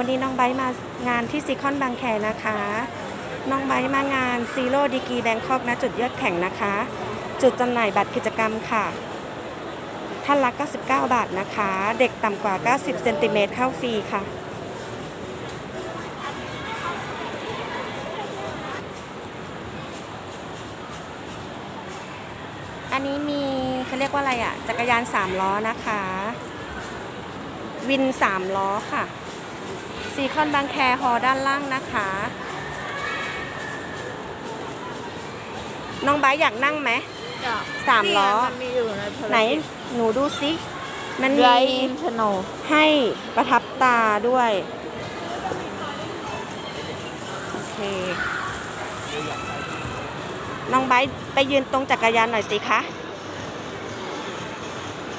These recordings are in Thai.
วันนี้น้องไบมางานที่ซีคอนบางแคนะคะ น้องไบมางานซีโร่ดีกีแบงคอกนะจุดเยือกแข่งนะคะ จุดจำหน่ายบัตรกิจกรรมค่ะ ท่านละ 99 บาทนะคะ เด็กต่ำกว่า 90 เซนติเมตรเข้าฟรีค่ะ อันนี้มีเขาเรียกว่าอะไรอะ จักรยาน 3 ล้อนะคะ วิน 3 ล้อค่ะ ซีคอนบางแคฮอด้านล่างนะคะ น้องไบร์ทอยากนั่งไหมสามล้อมันมีอยู่ในภารกิจไหน หนูดูซิมันไรมีอินทโนให้ประทับตาด้วย โอเค น้องไบร์ทไปยืนตรงจักรยานหน่อยสิคะ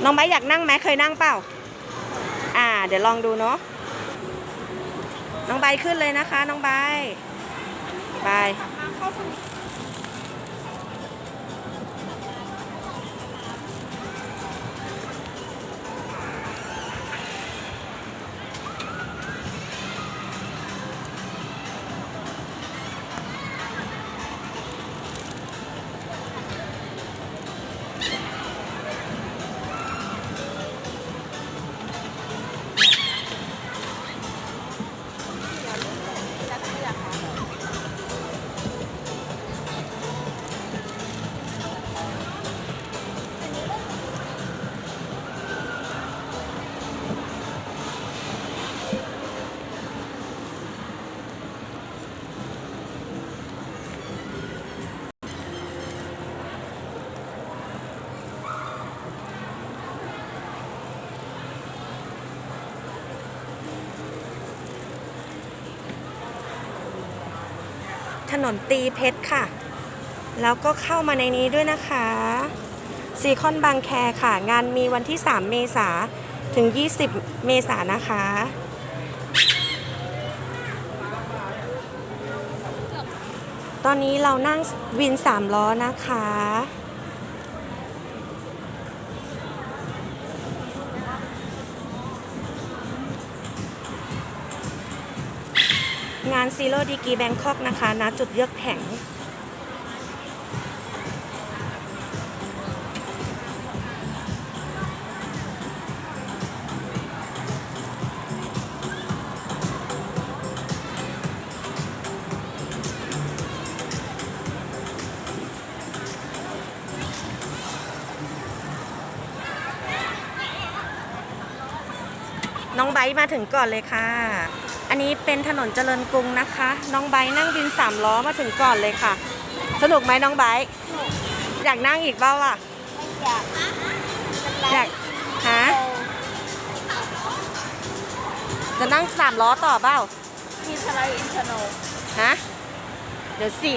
น้องไบร์ทอยากนั่งไหมเคยนั่งเปล่า อ่า เดี๋ยวลองดูเนาะ น้องใบขึ้นเลยนะคะ น้องใบไป ถนนตีเพชรค่ะ แล้วก็เข้ามาในนี้ด้วยนะคะซีคอนบางแคค่ะ งานมีวันที่ 3 เมษาถึง 20 เมษานะคะ ตอนนี้เรานั่งวิน 3 ล้อนะคะ งานซีโร่ดีกีแบงคอกนะคะณจุดเยือกแข็งน้องไบมาถึงก่อนเลยค่ะ อันนี้เป็นถนนเจริญกรุงนะคะ น้องไบร์ทนั่งวินสามล้อมาถึงก่อนเลยค่ะ สนุกไหมน้องไบร์ทอยากนั่งอีกเปล่าล่ะอยากอยากฮะจะนั่งสามล้อต่อเปล่ามีสไลด์อินทโนฮะเดี๋ยวสิ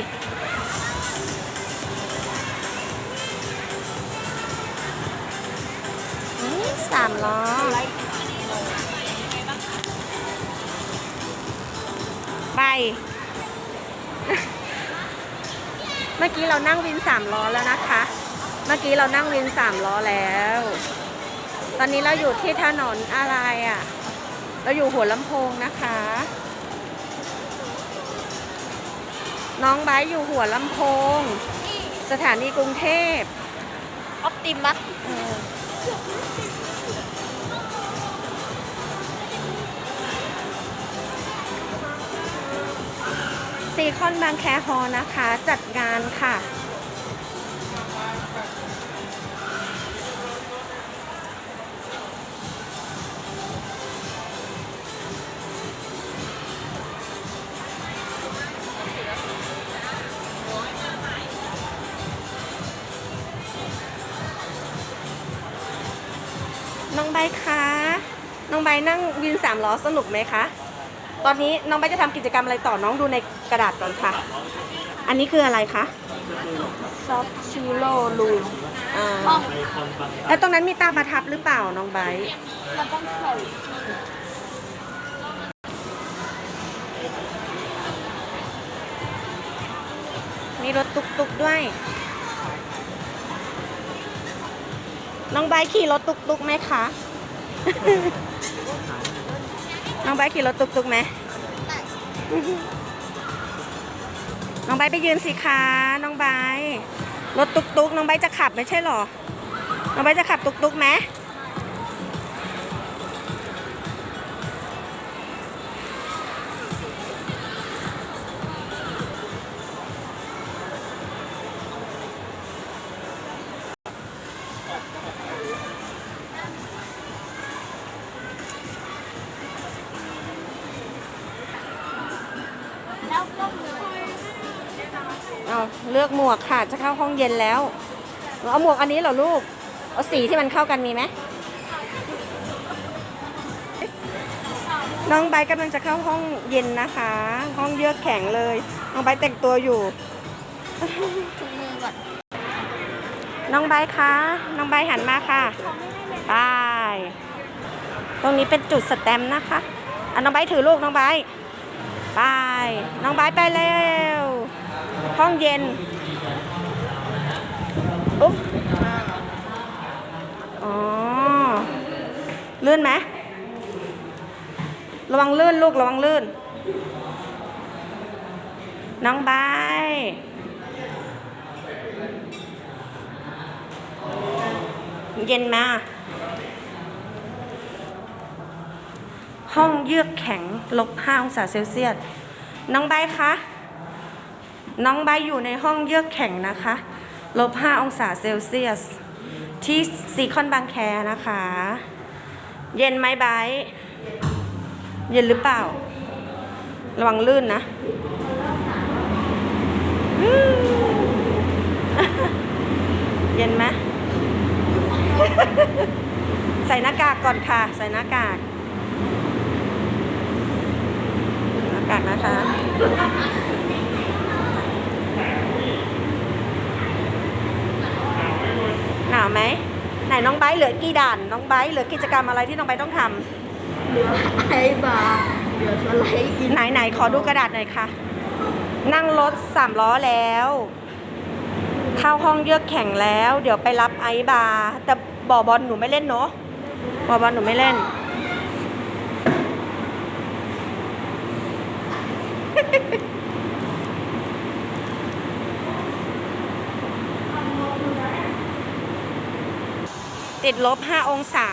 อืมสามล้อ ไลด์อินทโนไป เมื่อกี้เรานั่งวินสามล้อแล้วนะคะ เมื่อกี้เรานั่งวินสามล้อแล้ว ตอนนี้เราอยู่ที่ถนนอะไรอะ่ะ เราอยู่หัวลำโพงนะคะ น้องไบร์ทอยู่หัวลำโพง สถานีกรุงเทพออปติมัส คอนบางแคฮอนะคะ จัดงานค่ะ น้องใบคะ น้องใบนั่งวินสามล้อสนุกไหมคะ ตอนนี้น้องใบร์ทจะทำกิจกรรมอะไรต่อน้องดูในกระดาษก่อนค่ะ อันนี้คืออะไรคะซอฟชิโร่ลูมอ่าห้องแล้วตรงนั้นมีตาประทับหรือเปล่าน้องใบร์ทเราต้องใส่มีรถตุกตุกๆด้วย น้องใบร์ทขี่รถตุกตุกๆไหมคะน้ องใบร์ทขี่รถตุกตุกไหมน้องใบร์ทไปยืนสิคะน้องใบร์ทรถตุกตุกน้องใบร์ทจะขับไม่ใช่เหรอ น้องใบร์ทจะขับตุกตุกไหม เอาเลือกหมวกค่ะ จะเข้าห้องเย็นแล้ว เอาหมวกอันนี้เหรอลูก เอาสีที่มันเข้ากันมีไหม น้องใบกำลังจะเข้าห้องเย็นนะคะ ห้องเยือกแข็งเลย น้องใบแต่งตัวอยู่ถุงมือก่อนน้องใบคะน้องใบหันมาค่ะไปตรงนี้เป็นจุดสแตมป์นะคะอะน้องใบถือลูกน้องใบ ไป น้องใบร์ทไปเร็วห้องเย็นอุ๊บอ๋อลื่นไหมระวังลื่นลูกระวังลื่น น้องใบร์ทเย็นมา ห้องเยือกแข็งลบ5องศาเซลเซียส น้องใบคะ น้องใบอยู่ในห้องเยือกแข็งนะคะลบ5องศาเซลเซียส ที่ซีคอนบางแคนะคะ เย็นไหมใบเย็นหรือเปล่า ระวังลื่นนะเย็นไหมใส่หน้ากากก่อนค่ะ ใส่หน้ากากหน้ากากนะคะ หนาวไหมไหนน้องไบร์ทเหลือกี่ด่าน น้องไบร์ทเหลือกิจกรรมอะไรที่น้องไบร์ทต้องทเหลือไอ้บาร์เหลือสไลด์อินำไหนไหนขอดูกระดาษหน่อยค่ะ นั่งรถสามล้อแล้วเข้าห้องเยือกแข่งแล้ว เดี๋ยวไปรับไอซ์บาร์แต่บ่อบอลหนูไม่เล่นเนาะบ่อบอลหนูไม่เล่น ติดลบ5องศา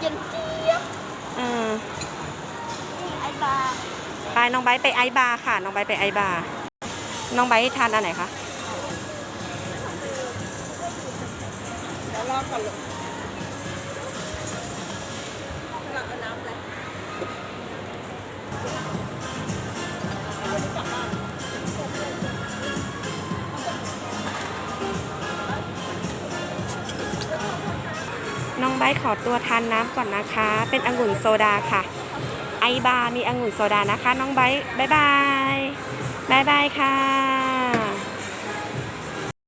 เย็นเจี๊ยบเออนี่ไอ้บาร์ไปน้องไบร์ทไปไอซ์บาร์ค่ะ น้องไบร์ทไปไอซ์บาร์น้องไบร์ททานอันไหนคะ เดี๋ยวรอก่อนลูก ไบร์ทขอตัวทานน้ำก่อนนะคะ เป็นองุ่นโซดาค่ะ ไอบาร์มีองุ่นโซดานะคะ น้องไบบ๊ายบาย บ๊ายบายค่ะ